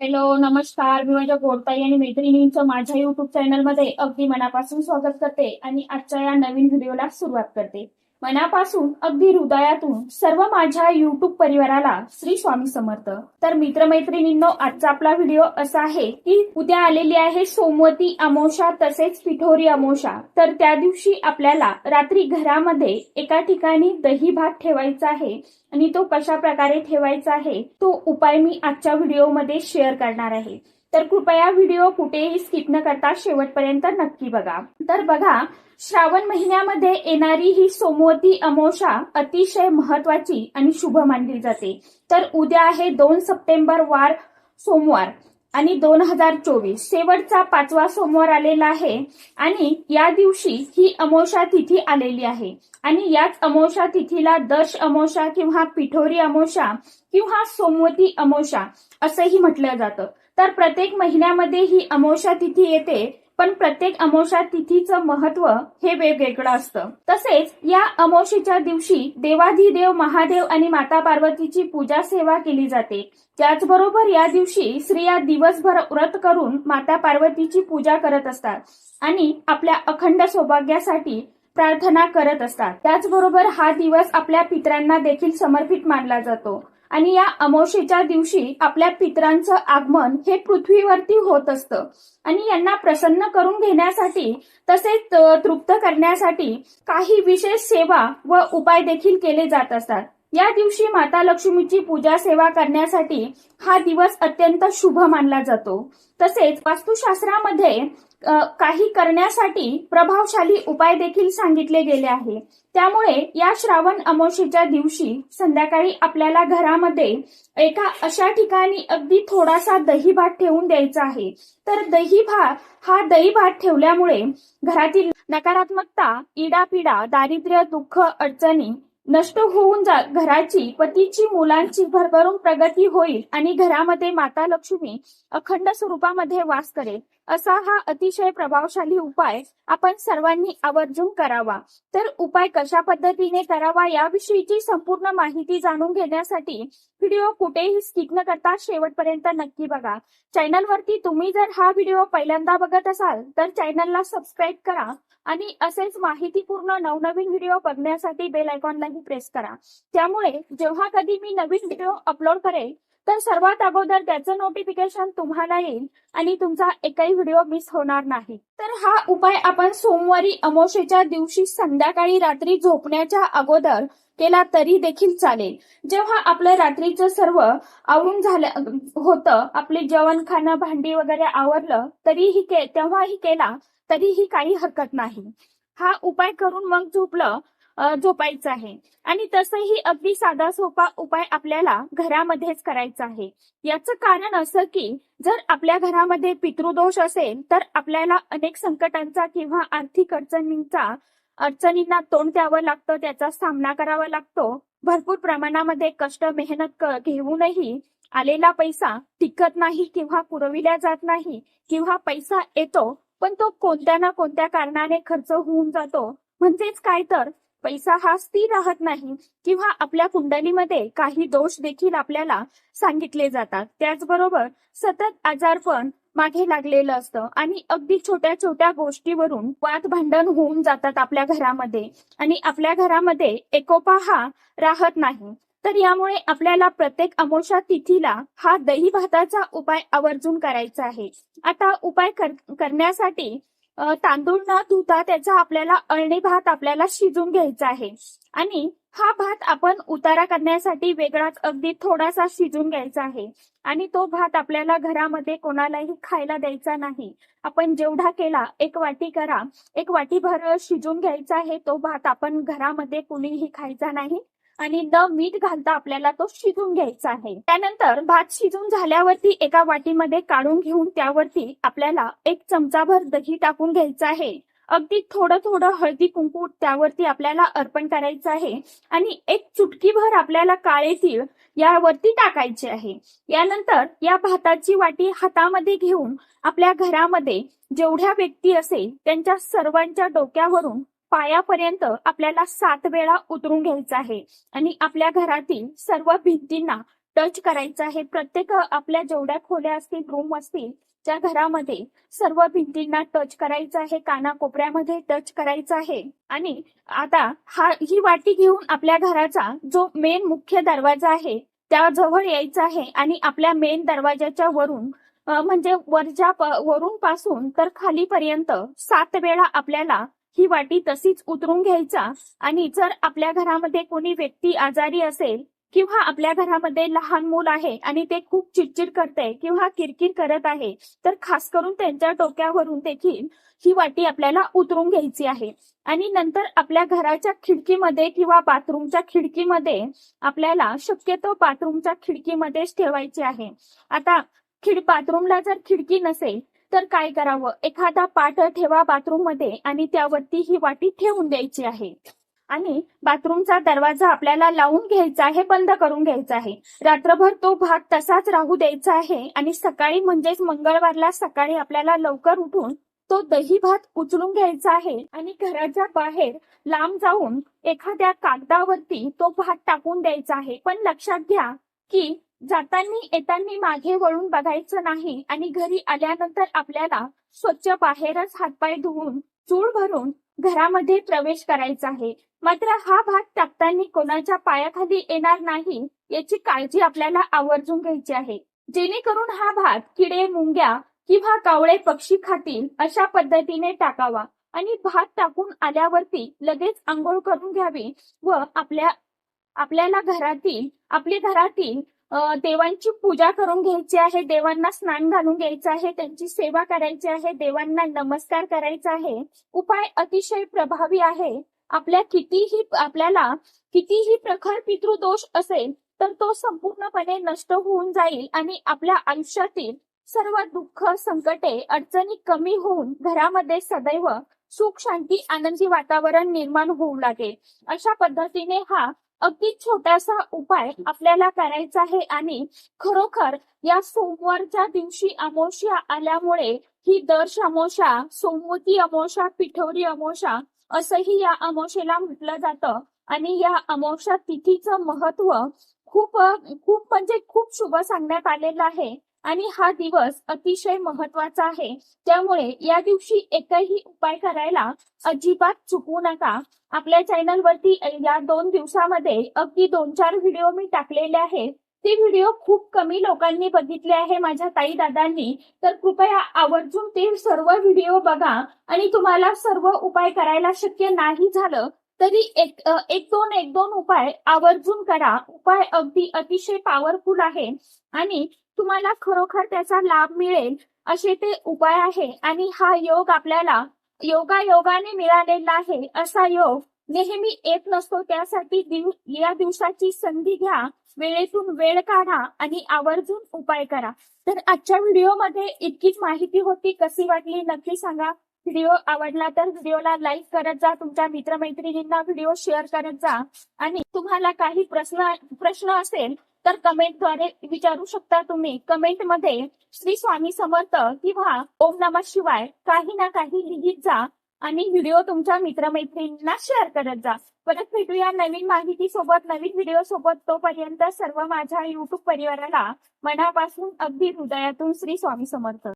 Hello नमस्कार. मी माझ्या गोडताई आणि मैत्रिणींचं माझ्या युट्यूब चॅनलमध्ये अगदी मनापासून स्वागत करते आणि आजच्या या नवीन व्हिडिओला सुरुवात करते. मनापासून अगदी हृदयातून सर्व माझ्या युट्यूब परिवाराला श्री स्वामी समर्थ. तर मित्रमैत्रिणींनो आजचा आपला व्हिडिओ असा आहे की उद्या आलेली आहे सोमवती अमोशा तसेच पिठोरी अमोशा तर त्या दिवशी आपल्याला रात्री घरामध्ये एका ठिकाणी दही भात ठेवायचा आहे आणि तो कशा प्रकारे ठेवायचा आहे तो उपाय मी आजच्या व्हिडिओमध्ये शेअर करणार आहे. तर कृपया व्हिडिओ कुठेही स्किप न करता शेवटपर्यंत नक्की बघा. तर बघा श्रावण महिन्यामध्ये येणारी ही सोमवती अमोषा अतिशय महत्वाची आणि शुभ मानली जाते. तर उद्या आहे दोन सप्टेंबर वार सोमवार आणि दोन हजार चोवीस. शेवटचा पाचवा सोमवार आलेला आहे आणि या दिवशी ही अमोषा तिथी आलेली आहे. आणि याच अमोषा तिथीला दश अमोषा किंवा पिठोरी अमोषा किंवा सोमवती अमोषा असंही म्हटलं जातं. तर प्रत्येक महिन्यामध्ये ही अमोषा तिथी येते पण प्रत्येक अमोषा तिथीचं महत्त्व हे वेगवेगळं असतं. तसेच या अमोषेच्या दिवशी देवाधिदेव महादेव आणि माता पार्वतीची पूजा सेवा केली जाते. त्याचबरोबर या दिवशी स्त्रिया दिवसभर व्रत करून माता पार्वतीची पूजा करत असतात आणि आपल्या अखंड सौभाग्यासाठी प्रार्थना करत असतात. त्याचबरोबर हा दिवस आपल्या पितरांना देखील समर्पित मानला जातो. आणि या अमावस्येच्या दिवशी आपल्या पितरांचं आगमन हे पृथ्वीवरती होत असतं. आणि यांना प्रसन्न करून घेण्यासाठी तसेच तृप्त करण्यासाठी काही विशेष सेवा व उपाय देखील केले जात असतात. या दिवशी माता लक्ष्मीची पूजा सेवा करण्यासाठी हा दिवस अत्यंत शुभ मानला जातो. तसेच वास्तुशास्त्रामध्ये काही करण्यासाठी प्रभावशाली उपाय देखील सांगितले गेले आहे. त्यामुळे या श्रावण अमोशीच्या दिवशी संध्याकाळी आपल्याला घरामध्ये एका अशा ठिकाणी अगदी थोडासा दही भात ठेवून द्यायचा आहे. तर दही भात हा दही भात ठेवल्यामुळे घरातील नकारात्मकता इडापिडा दारिद्र्य दुःख अडचणी नष्ट होऊन जा घराची पतीची मुलांची भरभरून प्रगती होईल आणि घरामध्ये माता लक्ष्मी अखंड स्वरूपामध्ये वास करेल. असा हा अतिशय प्रभावशाली उपाय आपण सर्वांनी आवर्जून करावा. तर उपाय कशा पद्धतीने करावा याविषयीची संपूर्ण माहिती जाणून घेण्यासाठी व्हिडिओ कुठेही स्किप न करता शेवटपर्यंत नक्की बघा. चॅनलवरती तुम्ही जर हा व्हिडिओ पहिल्यांदा बघत असाल तर चॅनलला सबस्क्राईब करा आणि असेच माहितीपूर्ण नवनवीन व्हिडिओ बघण्यासाठी बेल आयकॉनलाही प्रेस करा. त्यामुळे जेव्हा कधी मी नवीन व्हिडिओ अपलोड करेल तर सर्वात अगोदर त्याचं नोटिफिकेशन तुम्हाला येईल आणि तुमचा एकही व्हिडिओ मिस होणार नाही. तर हा उपाय आपण सोमवारी अमावशेच्या दिवशी संध्याकाळी रात्री झोपण्याच्या अगोदर केला तरी देखील चालेल. जेव्हा आपलं रात्रीचं सर्व आवरून झालं होतं आपले जेवण खाणं भांडी वगैरे आवरलं तरीही के तेव्हाही केला तरीही काही हरकत नाही. हा उपाय करून मग झोपलं झोपायचं आहे. आणि तसंही अगदी साधा सोपा उपाय आपल्याला घरामध्येच करायचा आहे. याचं कारण असं की जर आपल्या घरामध्ये पितृदोष असेल तर आपल्याला अनेक संकटांचा किंवा आर्थिक अडचणींचा अडचणींना तोंड द्यावं लागतं त्याचा सामना करावा लागतो. भरपूर प्रमाणामध्ये कष्ट मेहनत घेऊनही आलेला पैसा टिकत नाही किंवा पुरविला जात नाही किंवा पैसा येतो पण तो कोणत्या ना कोणत्या कारणाने खर्च होऊन जातो. म्हणजेच काय तर पैसा हा स्थिर राहत नाही किंवा आपल्या कुंडलीमध्ये काही दोष देखील आपल्याला सांगितले जातात. त्याचबरोबर सतत आजारपण मागे लागलेलं असतं आणि अगदी छोट्या छोट्या गोष्टीवरून वाद भांडण होऊन जातात आपल्या घरामध्ये आणि आपल्या घरामध्ये एकोपा हा राहत नाही. तर यामुळे आपल्याला प्रत्येक अमोशा तिथीला हा दही भाताचा उपाय आवर्जून करायचा आहे. आता उपाय कर- करण्यासाठी तांदूळ न धुता त्याचा आपल्याला अळणी भात आपल्याला शिजून घ्यायचा आहे. आणि हा भात आपण उतारा करण्यासाठी वेगळाच अगदी थोडासा शिजून घ्यायचा आहे. आणि तो भात आपल्याला घरामध्ये कोणालाही खायला द्यायचा नाही. आपण जेवढा केला एक वाटी करा एक वाटीभर शिजून घ्यायचा आहे तो भात आपण घरामध्ये कुणीही खायचा नाही. आणि न मीठ घालता आपल्याला तो शिजून घ्यायचा आहे. त्यानंतर भात शिजून झाल्यावरती एका वाटीमध्ये काढून घेऊन त्यावरती आपल्याला एक चमचाभर दही टाकून घ्यायचं आहे. अगदी थोडं थोडं हळदी कुंकू त्यावरती आपल्याला अर्पण करायचं आहे आणि एक चुटकीभर आपल्याला काळे तीळ यावरती टाकायचे आहे. यानंतर या भाताची वाटी हातामध्ये घेऊन आपल्या घरामध्ये जेवढ्या व्यक्ती असेल त्यांच्या सर्वांच्या डोक्यावरून पायापर्यंत आपल्याला सात वेळा उतरून घ्यायचं आहे. आणि आपल्या घरातील सर्व भिंतींना टच करायचं आहे. प्रत्येक आपल्या जेवढ्या खोल्या असतील रूम असतील त्या घरामध्ये सर्व भिंतींना टच करायचं आहे. कानाकोपऱ्यामध्ये टच करायचं आहे. आणि आता हा ही वाटी घेऊन आपल्या घराचा जो मेन मुख्य दरवाजा आहे त्याजवळ यायचा आहे. आणि आपल्या मेन दरवाजाच्या वरून म्हणजे वरच्या वरून पासून तर खालीपर्यंत सात वेळा आपल्याला ही वाटी तशीच उतरून घ्यायचा आणि जर आपल्या घरामध्ये कोणी व्यक्ती आजारी असेल किंवा आपल्या घरामध्ये लहान मूल आहे आणि ते खूप चिडचिड करते किंवा किरकिर करत आहे तर खास करून त्यांच्या डोक्यावरून देखील ही वाटी आपल्याला उतरून घ्यायची आहे. आणि नंतर आपल्या घराच्या खिडकीमध्ये किंवा बाथरूमच्या खिडकीमध्ये आपल्याला शक्यतो बाथरूमच्या खिडकीमध्येच ठेवायची आहे. आता खिड बाथरूमला जर खिडकी नसेल तर काय करावं? एखादा पाट ठेवा बाथरूममध्ये आणि त्यावरती ही वाटी ठेवून द्यायची आहे. आणि बाथरूमचा दरवाजा आपल्याला लावून घ्यायचा आहे बंद करून घ्यायचा आहे. रात्रभर तो भाग तसाच राहू द्यायचा आहे आणि सकाळी म्हणजेच मंगळवारला सकाळी आपल्याला लवकर उठून तो दही भात उचलून घ्यायचा आहे आणि घराच्या बाहेर लांब जाऊन एखाद्या कागदावरती तो भात टाकून द्यायचा आहे. पण लक्षात घ्या की जाताना येताना मागे वळून बघायचं नाही आणि घरी आल्यानंतर आपल्याला स्वच्छ बाहेरच हातपाय धुवून चूळ भरून घरामध्ये प्रवेश करायचा आहे. मात्र हा भात टाकताना कोणाच्या पायाखाली येणार नाही याची काळजी आपल्याला आवर्जून घ्यायची आहे. जेणेकरून हा भात किडे मुंग्या किंवा कावळे पक्षी खातील अशा पद्धतीने टाकावा आणि भात टाकून आल्यावरती लगेच आंघोळ करून घ्यावी व आपल्या आपल्याला घरातील आपली घरातील देवांची पूजा करून घ्यायची आहे देवांना स्नान घालून घ्यायचं आहे त्यांची सेवा करायची आहे देवांना नमस्कार करायचा आहे. उपाय अतिशय प्रभावी आहे. आपल्या कितीही आपल्याला कितीही प्रखर पितृदोष असेल तर तो संपूर्णपणे नष्ट होऊन जाईल आणि आपल्या आयुष्यातील सर्व दुःख संकटे अडचणी कमी होऊन घरामध्ये सदैव सुख शांती आनंदी वातावरण निर्माण होऊ लागेल. अशा पद्धतीने हा अगदी छोटासा उपाय आपल्याला करायचा आहे आणि खरोखर या सोमवारच्या दिवशी अमोशा आल्यामुळे ही दर्श अमोशा सोमवती अमावस्या पिठोरी अमोशा असंही या अमोशेला म्हटलं जातं. आणि या अमावस्या तिथीचं महत्त्व खूप खूप म्हणजे खूप शुभ सांगण्यात आलेलं आहे. आणि हा दिवस अतिशय महत्त्वाचा आहे. त्यामुळे या दिवशी एकही उपाय करायला अजिबात चुकू नका. आपल्या चॅनल वरती या दोन दिवसामध्ये अगदी दोन चार व्हिडिओ मी टाकलेले आहेत. ते व्हिडिओ खूप कमी लोकांनी बघितले आहे माझ्या ताई दादांनी. तर कृपया आवर्जून ते सर्व व्हिडिओ बघा आणि तुम्हाला सर्व उपाय करायला शक्य नाही झालं तरी एक एक दोन एक दोन उपाय आवर्जून करा. उपाय अगदी अतिशय पॉवरफुल आहे आणि तुम्हाला खरोखर त्याचा लाभ मिळेल. असे ते उपाय आहे आणि हा योग आपल्याला योगा योगाने मिळालेला आहे. असा योग नेहमी येत नसतो. त्यासाठी दिव या दिवसाची संधी घ्या. वेळेतून वेळ काढा आणि आवर्जून उपाय करा. तर आजच्या व्हिडिओमध्ये इतकीच माहिती होती. कशी वाटली नक्की सांगा. व्हिडिओ आवडला तर व्हिडिओला लाईक करत जा. तुमच्या मित्रमैत्रिणींना व्हिडिओ शेअर करत जा. आणि तुम्हाला काही प्रश्न प्रश्न असेल तर कमेंटद्वारे विचारू शकता तुम्ही. कमेंटमध्ये श्री स्वामी समर्थ किंवा ओम नमः शिवाय काही ना काही लिहित जा आणि व्हिडिओ तुमच्या मित्रमैत्रिणींना शेअर करत जा. परत भेटूया नवीन माहिती सोबत नवीन व्हिडिओ सोबत. तोपर्यंत सर्व माझ्या युट्यूब परिवाराला मनापासून अगदी हृदयातून श्री स्वामी समर्थ.